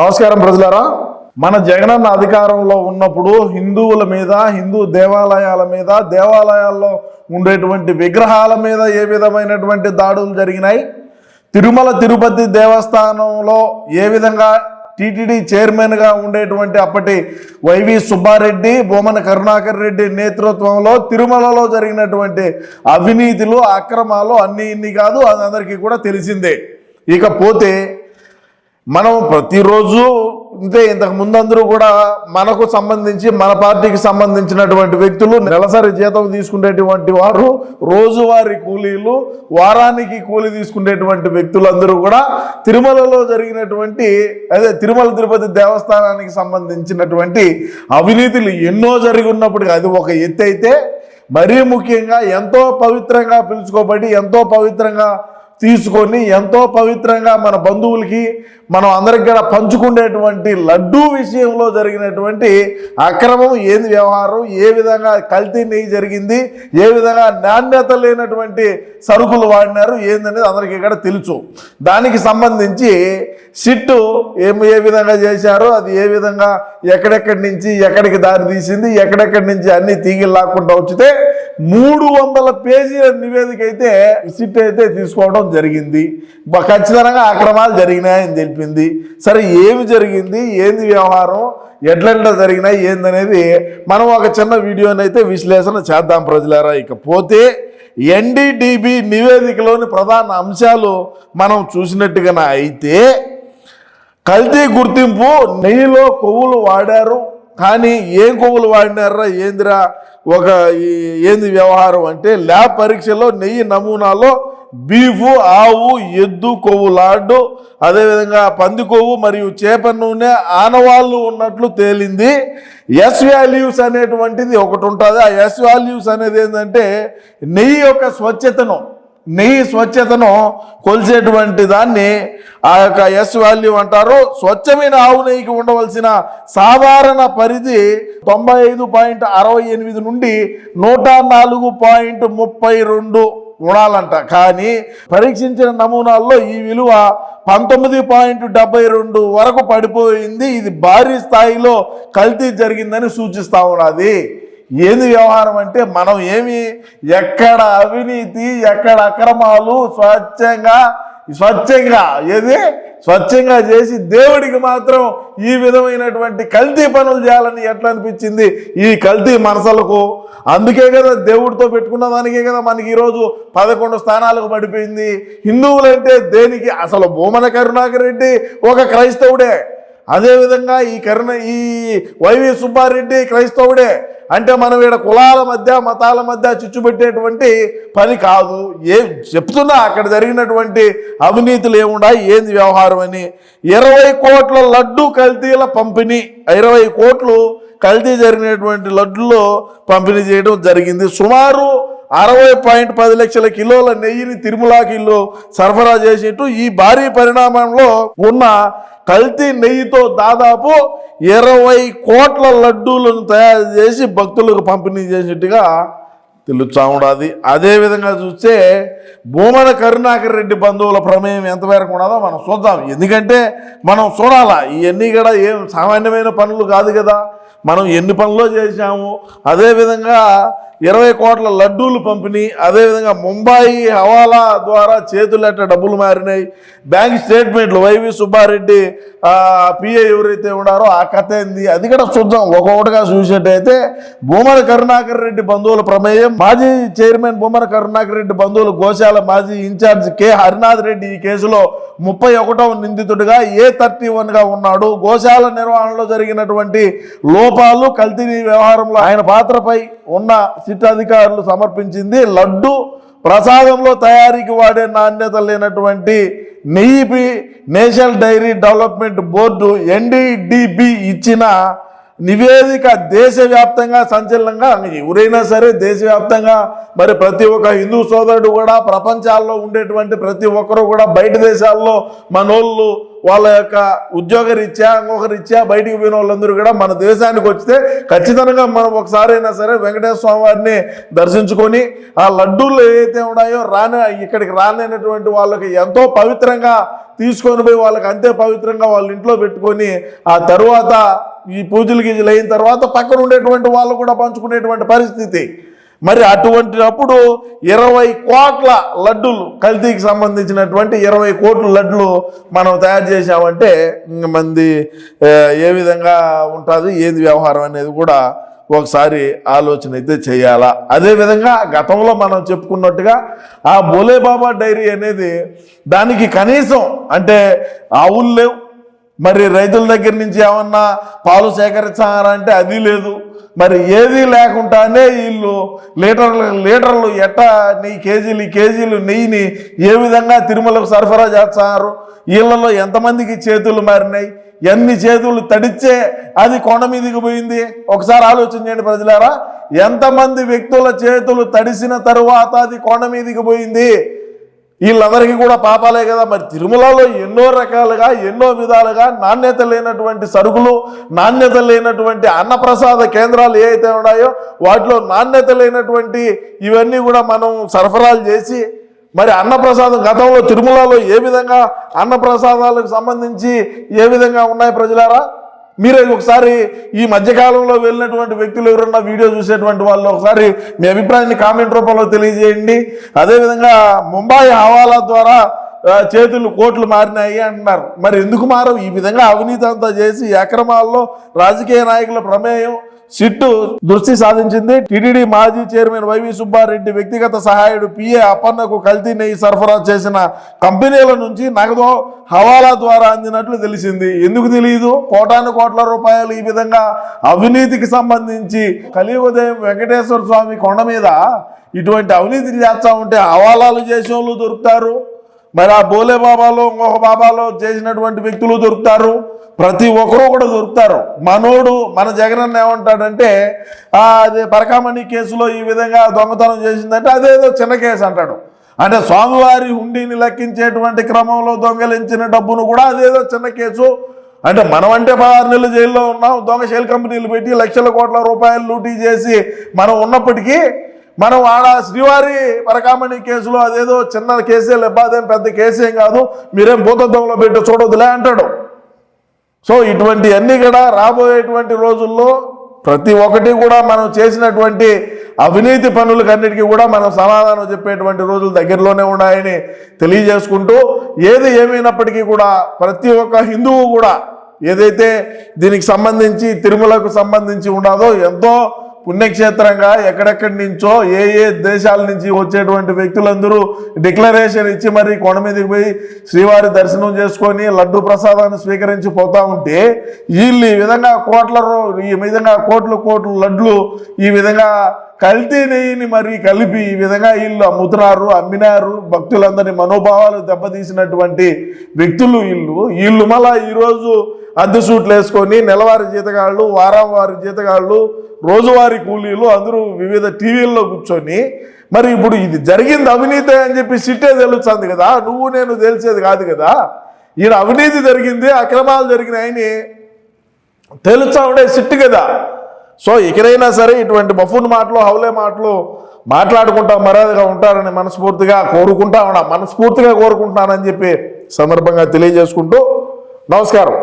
నమస్కారం ప్రజలారా. మన జగనన్న అధికారంలో ఉన్నప్పుడు హిందువుల మీద హిందూ దేవాలయాల మీద దేవాలయాల్లో ఉండేటువంటి విగ్రహాల మీద ఏ విధమైనటువంటి దాడులు జరిగినాయి? తిరుమల తిరుపతి దేవస్థానంలో ఏ విధంగా టీటీడీ చైర్మన్గా ఉండేటువంటి అప్పటి వైవి సుబ్బారెడ్డి బొమ్మన కరుణాకర్ రెడ్డి నేతృత్వంలో తిరుమలలో జరిగినటువంటి అవినీతులు అక్రమాలు అన్ని ఇన్ని కాదు అది అందరికీ కూడా తెలిసిందే. ఇకపోతే మనం ప్రతిరోజు ఇంతే ఇంతకు ముందు అందరూ కూడా మనకు సంబంధించి మన పార్టీకి సంబంధించినటువంటి వ్యక్తులు నెలసరి జీతం తీసుకునేటువంటి వారు రోజువారి కూలీలు వారానికి కూలీ తీసుకునేటువంటి వ్యక్తులందరూ కూడా తిరుమలలో జరిగినటువంటి అదే తిరుమల తిరుపతి దేవస్థానానికి సంబంధించినటువంటి అవినీతులు ఎన్నో జరిగి ఉన్నప్పటికీ అది ఒక ఎత్తు అయితే మరీ ముఖ్యంగా ఎంతో పవిత్రంగా పిలుచుకోబడి ఎంతో పవిత్రంగా తీసుకొని ఎంతో పవిత్రంగా మన బంధువులకి మనం అందరికి కూడా పంచుకునేటువంటి లడ్డూ విషయంలో జరిగినటువంటి అక్రమం ఏంది వ్యవహారం ఏ విధంగా కల్తీ నెయ్యి జరిగింది ఏ విధంగా నాణ్యత లేనటువంటి సరుకులు వాడినారు ఏందనేది అందరికీ ఇక్కడ తెలుసు. దానికి సంబంధించి సిట్టు ఏమి ఏ విధంగా చేశారో అది ఏ విధంగా ఎక్కడెక్కడి నుంచి ఎక్కడికి దారి తీసింది ఎక్కడెక్కడి నుంచి అన్ని తీగి లాక్కుండా వచ్చితే మూడు వందల పేజీల నివేదిక అయితే సిట్ అయితే తీసుకోవడం జరిగింది. ఖచ్చితంగా అక్రమాలు జరిగినాయని తెలిపింది. సరే ఏమి జరిగింది? ఏంది వ్యవహారం? ఎట్లెట్లా జరిగినాయి? ఏందనేది మనం ఒక చిన్న వీడియోని అయితే విశ్లేషణ చేద్దాం ప్రజలారా. ఇకపోతే ఎన్డీటీబీ నివేదికలోని ప్రధాన అంశాలు మనం చూసినట్టుగా అయితే కల్తీ గుర్తింపు నెయ్యిలో కొవ్వులు వాడారు కానీ ఏం కొవ్వులు వాడినారా ఏందిరా? ఒక ఏంది వ్యవహారం అంటే ల్యాబ్ పరీక్షలో నెయ్యి నమూనాలో బీఫు ఆవు ఎద్దు కొవ్వు లాడ్డు అదేవిధంగా పంది కొవ్వు మరియు చేప నూనె ఆనవాళ్ళు ఉన్నట్లు తేలింది. ఎస్ వాల్యూస్ అనేటువంటిది ఒకటి ఉంటుంది ఆ ఎస్ వాల్యూస్ అనేది ఏంటంటే నెయ్యి యొక్క స్వచ్ఛతను నీ స్వచ్ఛతను కొలిసేటువంటి దాన్ని ఆ యొక్క ఎస్ వాల్యూ అంటారు స్వచ్ఛమైన ఆవు నెయ్యికి ఉండవలసిన సాధారణ పరిధి తొంభై ఐదు పాయింట్ అరవై ఎనిమిది నుండి నూట నాలుగు పాయింట్ ముప్పై రెండు ఉండాలంట కానీ పరీక్షించిన నమూనాల్లో ఈ విలువ పంతొమ్మిది పాయింట్ డెబ్బై రెండు వరకు పడిపోయింది. ఇది భారీ స్థాయిలో కల్తీ జరిగిందని సూచిస్తా ఉన్నది. ఏంది వ్యవహారం అంటే మనం ఏమి ఎక్కడ అవినీతి ఎక్కడ అక్రమాలు స్వచ్ఛంగా స్వచ్ఛంగా ఏది? స్వచ్ఛంగా చేసి దేవుడికి మాత్రం ఈ విధమైనటువంటి కల్తీ పనులు చేయాలని ఎట్లా అనిపించింది? ఈ కల్తీ మనసులకు. అందుకే కదా దేవుడితో పెట్టుకున్న దానికే కదా మనకి ఈరోజు పదకొండు స్థానాలకు పడిపోయింది. హిందువులంటే దేనికి? అసలు భూమన కరుణాకర్ రెడ్డి ఒక క్రైస్తవుడే. అదేవిధంగా ఈ కరుణ ఈ వైవి సుబ్బారెడ్డి క్రైస్తవుడే. అంటే మనం ఈడ కులాల మధ్య మతాల మధ్య చిచ్చు పెట్టేటువంటి పని కాదు. ఏ చెప్తున్నా అక్కడ జరిగినటువంటి అవినీతులు ఏముండా ఏంది వ్యవహారం అని. ఇరవై కోట్ల లడ్డు కల్తీల పంపిణీ ఇరవై కోట్లు కల్తీ జరిగినటువంటి లడ్డులో పంపిణీ చేయడం జరిగింది. సుమారు అరవై పాయింట్ పది లక్షల కిలోల నెయ్యిని తిరుమలకిలో సరఫరా చేసేట్టు ఈ భారీ పరిణామంలో ఉన్న కల్తీ నెయ్యితో దాదాపు ఇరవై కోట్ల లడ్డూలను తయారు చేసి భక్తులకు పంపిణీ చేసినట్టుగా తెలుస్తా ఉండదు. అదేవిధంగా చూస్తే భూమన కరుణాకర్ రెడ్డి బంధువుల ప్రమేయం ఎంతవరకు ఉన్నదో మనం చూద్దాం. ఎందుకంటే మనం చూడాలా ఇవన్నీ కూడా ఏం సామాన్యమైన పనులు కాదు కదా. మనం ఎన్ని పనులు చేశాము? అదేవిధంగా ఇరవై కోట్ల లడ్డూలు పంపిణీ అదేవిధంగా ముంబాయి హవాలా ద్వారా చేతులెట్ట డబ్బులు మారినాయి. బ్యాంక్ స్టేట్మెంట్లు వైవి సుబ్బారెడ్డి పిఏ ఎవరైతే ఉన్నారో ఆ కథ ఏంది? అది కూడా చూద్దాం. ఒక్కొక్కటిగా చూసేటైతే భూమన కరుణాకర్ రెడ్డి బంధువుల ప్రమేయం మాజీ చైర్మన్ భూమన కరుణాకర్ రెడ్డి బంధువులు గోశాల మాజీ ఇన్ఛార్జ్ కె. హరినాథ్ రెడ్డి ఈ కేసులో ముప్పై ఒకటవ నిందితుడిగా ఏ థర్టీ వన్గా ఉన్నాడు. గోశాల నిర్వహణలో జరిగినటువంటి లోపాలు కల్తీ వ్యవహారంలో ఆయన పాత్రపై ఉన్న సిట్ అధికారులు సమర్పించింది లడ్డు ప్రసాదంలో తయారీకి వాడే నాణ్యత లేనటువంటి నెయ్యి national dairy development board NDDB ఇచ్చిన నివేదిక దేశవ్యాప్తంగా సంచలనంగా ఎవరైనా సరే దేశవ్యాప్తంగా మరి ప్రతి ఒక్క హిందూ సోదరుడు కూడా ప్రపంచాల్లో ఉండేటువంటి ప్రతి ఒక్కరు కూడా బయట దేశాల్లో మనోళ్ళు వాళ్ళ యొక్క ఉద్యోగ రీత్యా ఇంకొక రీత్యా బయటికి పోయిన వాళ్ళందరూ కూడా మన దేశానికి వచ్చితే ఖచ్చితంగా మనం ఒకసారి అయినా సరే వెంకటేశ్వర స్వామి వారిని దర్శించుకొని ఆ లడ్డూలు ఏవైతే ఉన్నాయో రాని ఇక్కడికి రానైనటువంటి వాళ్ళకి ఎంతో పవిత్రంగా తీసుకొని పోయి వాళ్ళకి అంతే పవిత్రంగా వాళ్ళ ఇంట్లో పెట్టుకొని ఆ తరువాత ఈ పూజలు గీజలు అయిన తర్వాత పక్కన ఉండేటువంటి వాళ్ళు కూడా పంచుకునేటువంటి పరిస్థితి. మరి అటువంటి అప్పుడు ఇరవై కోట్ల లడ్డూలు కల్తీకి సంబంధించినటువంటి ఇరవై కోట్ల లడ్లు మనం తయారు చేసామంటే మంది ఏ విధంగా ఉంటుంది ఏది వ్యవహారం అనేది కూడా ఒకసారి ఆలోచన అయితే చేయాలా. అదేవిధంగా గతంలో మనం చెప్పుకున్నట్టుగా ఆ బోలే బాబా డైరీ అనేది దానికి కనీసం అంటే ఆవులు లేవు మరి రైతుల దగ్గర నుంచి ఏమన్నా పాలు సేకరించాలంటే అది లేదు. మరి ఏది లేకుండానే వీళ్ళు లీటర్లు లీటర్లు ఎట్ట నీ కేజీలు కేజీలు నెయ్యిని ఏ విధంగా తిరుమలకు సరఫరా చేస్తున్నారు? వీళ్ళలో ఎంతమందికి చేతులు మారినాయి? ఎన్ని చేతులు తడిచ్చే అది కొండ మీదకి పోయింది? ఒకసారి ఆలోచన చేయండి ప్రజలారా. ఎంతమంది వ్యక్తుల చేతులు తడిసిన తరువాత అది కొండ మీదకి పోయింది? వీళ్ళందరికీ కూడా పాపాలే కదా. మరి తిరుమలలో ఎన్నో రకాలుగా ఎన్నో విధాలుగా నాణ్యత లేనటువంటి సరుకులు నాణ్యత లేనటువంటి అన్నప్రసాద కేంద్రాలు ఏవైతే ఉన్నాయో వాటిలో నాణ్యత లేనటువంటి ఇవన్నీ కూడా మనం సరఫరాలు చేసి మరి అన్నప్రసాదం గతంలో తిరుమలలో ఏ విధంగా అన్నప్రసాదాలకు సంబంధించి ఏ విధంగా ఉన్నాయి ప్రజలారా? మీరే ఒకసారి ఈ మధ్యకాలంలో వెళ్ళినటువంటి వ్యక్తులు ఎవరన్నా వీడియో చూసేటువంటి వాళ్ళు ఒకసారి మీ అభిప్రాయాన్ని కామెంట్ రూపంలో తెలియజేయండి. అదేవిధంగా ముంబై హవాలా ద్వారా చేతులు కోట్లు మారినాయి అంటున్నారు. మరి ఎందుకు మారవు? ఈ విధంగా అవినీతి అంతా చేసి అక్రమాల్లో రాజకీయ నాయకుల ప్రమేయం సిట్టు దృష్టి సాధించింది. టిటిడి మాజీ చైర్మన్ వైవి సుబ్బారెడ్డి వ్యక్తిగత సహాయుడు పిఏ అప్పన్నకు కల్తీ నెయ్యి సరఫరా చేసిన కంపెనీల నుంచి నగదు హవాలా ద్వారా అందినట్లు తెలిసింది. ఎందుకు తెలియదు కోటాను కోట్ల రూపాయలు ఈ విధంగా అవినీతికి సంబంధించి కలియుగోదయం వెంకటేశ్వర స్వామి కొండ మీద ఇటువంటి అవినీతి చేస్తా ఉంటే హవాలాలు చేసే వాళ్ళు దొరుకుతారు. మరి ఆ బోలే బాబాలో ఇంకొక బాబాలో చేసినటువంటి వ్యక్తులు దొరుకుతారు. ప్రతి ఒక్కరూ కూడా దొరుకుతారు. మనోడు మన జగనన్న ఏమంటాడంటే అది అదే పరకామణి కేసులో ఈ విధంగా దొంగతనం చేసిందంటే అదేదో చిన్న కేసు అంటాడు. అంటే స్వామివారి హుండీని లెక్కించేటువంటి క్రమంలో దొంగలించిన డబ్బును కూడా అదేదో చిన్న కేసు. అంటే మనం అంటే పదహారు నెలలు జైల్లో ఉన్నాం దొంగ షేల్ కంపెనీలు పెట్టి లక్షల కోట్ల రూపాయలు లూటీ చేసి మనం ఉన్నప్పటికీ మనం ఆడ శ్రీవారి పరకామణి కేసులో అదేదో చిన్న కేసే లేపాదేం పెద్ద కేసేం కాదు. మీరేం భూతత్వంలో పెట్టి చూడొద్దులే అంటాడు. సో ఇటువంటివన్నీ కూడా రాబోయేటువంటి రోజుల్లో ప్రతి ఒక్కటి కూడా మనం చేసినటువంటి అవినీతి పనులకన్నిటికీ కూడా మనం సమాధానం చెప్పేటువంటి రోజులు దగ్గరలోనే ఉన్నాయని తెలియజేసుకుంటూ ఏది ఏమైనప్పటికీ కూడా ప్రతి ఒక్క హిందువు కూడా ఏదైతే దీనికి సంబంధించి తిరుమలకు సంబంధించి ఉన్నదో ఎంతో పుణ్యక్షేత్రంగా ఎక్కడెక్కడి నుంచో ఏ ఏ దేశాల నుంచి వచ్చేటువంటి వ్యక్తులందరూ డిక్లరేషన్ ఇచ్చి మరి కొండ మీదకి పోయి శ్రీవారి దర్శనం చేసుకొని లడ్డు ప్రసాదాన్ని స్వీకరించి పోతా ఉంటే వీళ్ళు ఈ విధంగా కోట్ల రూ- ఈ విధంగా కోట్లు కోట్లు లడ్లు ఈ విధంగా కల్తీ నెయ్యిని మరి కలిపి ఈ విధంగా వీళ్ళు అమ్ముతున్నారు అమ్మినారు. భక్తులందరి మనోభావాలు దెబ్బతీసినటువంటి వ్యక్తులు వీళ్ళు. వీళ్ళు మళ్ళా ఈరోజు అద్దె సూట్లు వేసుకొని నెలవారి జీతగాళ్ళు వారం వారి జీతగాళ్ళు రోజువారీ కూలీలు అందరూ వివిధ టీవీల్లో కూర్చొని మరి ఇప్పుడు ఇది జరిగింది అవినీతి అని చెప్పి సిట్టే తెలుస్తుంది కదా నువ్వు నేను తెలిసేది కాదు కదా. ఈయన అవినీతి జరిగింది అక్రమాలు జరిగినాయని తెలుస్తా ఉండే సిట్టు కదా. సో ఎక్కడైనా సరే ఇటువంటి బఫూన్ మాటలు హౌలే మాటలు మాట్లాడుకుంటా మర్యాదగా ఉంటారని మనస్ఫూర్తిగా కోరుకుంటా ఉన్నా మనస్ఫూర్తిగా కోరుకుంటున్నానని చెప్పి సందర్భంగా తెలియజేసుకుంటూ నమస్కారం.